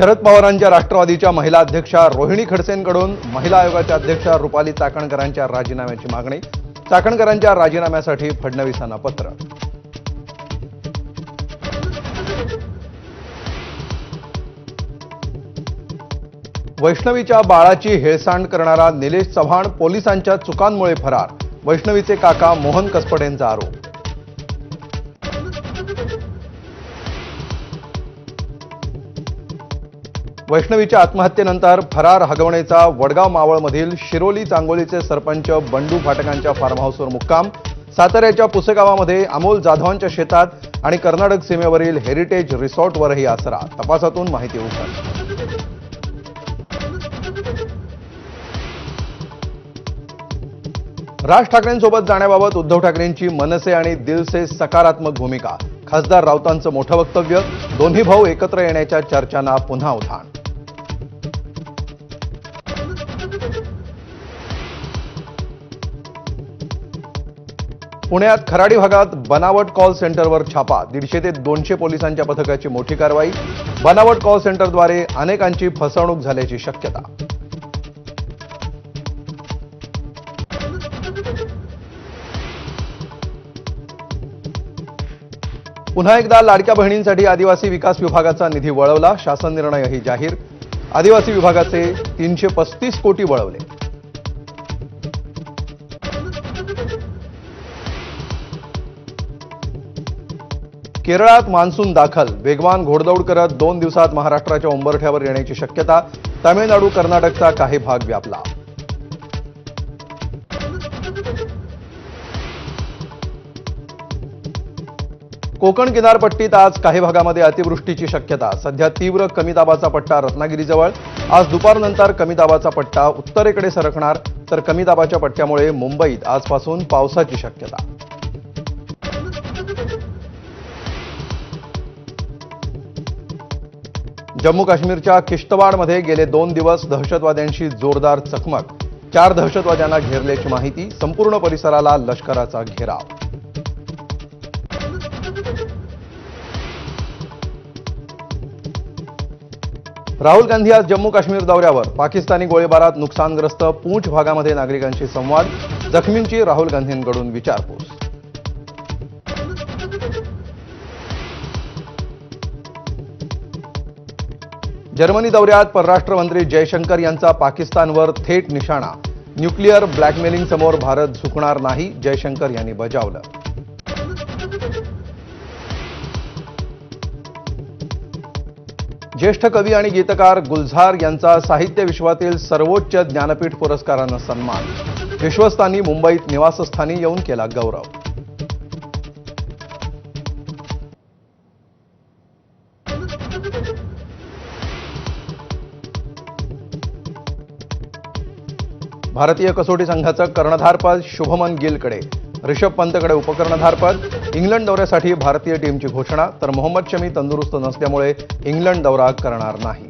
शरद पवारांच्या राष्ट्रवादीच्या महिला अध्यक्षा रोहिणी खडसेंकडून महिला आयोगाच्या अध्यक्षा रुपाली चाकणकरांच्या राजीनाम्याची मागणी. चाकणकरांच्या राजीनाम्यासाठी फडणवीसांना पत्र. वैष्णवीच्या बाळाची हेळसांड करणारा निलेश चव्हाण पोलिसांच्या चुकांमुळे फरार. वैष्णवीचे काका मोहन कसपडेंचा आरोप. वैष्णवीच्या आत्महत्येनंतर फरार हगवणेचा वडगाव मावळमधील शिरोली चांगोलीचे सरपंच बंडू फाटकांच्या फार्महाऊसवर मुक्काम. साताऱ्याच्या पुसेगावामध्ये अमोल जाधवांच्या शेतात आणि कर्नाटक सीमेवरील हेरिटेज रिसॉर्टवरही आसरा. तपासातून माहिती उघड. राज ठाकरेंसोबत जाण्याबाबत उद्धव ठाकरेंची मनसे आणि दिलसे सकारात्मक भूमिका. खासदार राऊतांचं मोठं वक्तव्य. दोन्ही भाऊ एकत्र येण्याच्या चर्चांना पुन्हा उधाण. पुण्यात खराडी भागात बनावट कॉल सेंटरवर छापा. दीडशे ते दोनशे पोलिसांच्या पथकाची मोठी कारवाई. बनावट कॉल सेंटरद्वारे अनेकांची फसवणूक झाल्याची शक्यता. पुन्हा एकदा लाडक्या बहिणींसाठी आदिवासी विकास विभागाचा निधी वळवला. शासन निर्णयही जाहीर. आदिवासी विभागाचे तीनशे पस्तीस कोटी वळवले. केरळात मान्सून दाखल. वेगवान घोडदौड करत दोन दिवसात महाराष्ट्राच्या उंबरठ्यावर येण्याची शक्यता. तामिळनाडू कर्नाटकचा काही भाग व्यापला. कोकण किनारपट्टीत आज काही भागामध्ये अतिवृष्टीची शक्यता. सध्या तीव्र कमी दाबाचा पट्टा रत्नागिरीजवळ. आज दुपारनंतर कमी दाबाचा पट्टा उत्तरेकडे सरकणार. तर कमी दाबाच्या पट्ट्यामुळे मुंबईत आजपासून पावसाची शक्यता. जम्मू काश्मीरच्या किश्तवाडमध्ये गेले दोन दिवस दहशतवाद्यांशी जोरदार चकमक. चार दहशतवाद्यांना घेरल्याची माहिती संपूर्ण परिसराला लष्कराचा घेराव. राहुल गांधी आज जम्मू काश्मीर दौऱ्यावर. पाकिस्तानी गोळीबारात नुकसानग्रस्त पूंछ भागामध्ये नागरिकांशी संवाद. जखमींची राहुल गांधींकडून विचारपूस. जर्मनी दौऱ्यात परराष्ट्र मंत्री जयशंकर यांचा पाकिस्तानवर थेट निशाणा. न्यूक्लिअर ब्लॅकमेलिंग समोर भारत झुकणार नाही जयशंकर यांनी बजावलं. ज्येष्ठ कवी आणि गीतकार गुलझार यांचा साहित्य विश्वातील सर्वोच्च ज्ञानपीठ पुरस्कारानं सन्मान. विश्वस्तांनी मुंबईत निवासस्थानी येऊन केला गौरव. भारतीय कसोटी संघाचं कर्णधारपद शुभमन गिलकडे. रिषभ पंतकडे उपकर्णधारपद. इंग्लंड दौऱ्यासाठी भारतीय टीमची घोषणा. तर मोहम्मद शमी तंदुरुस्त नसल्यामुळे इंग्लंड दौरा करणार नाही.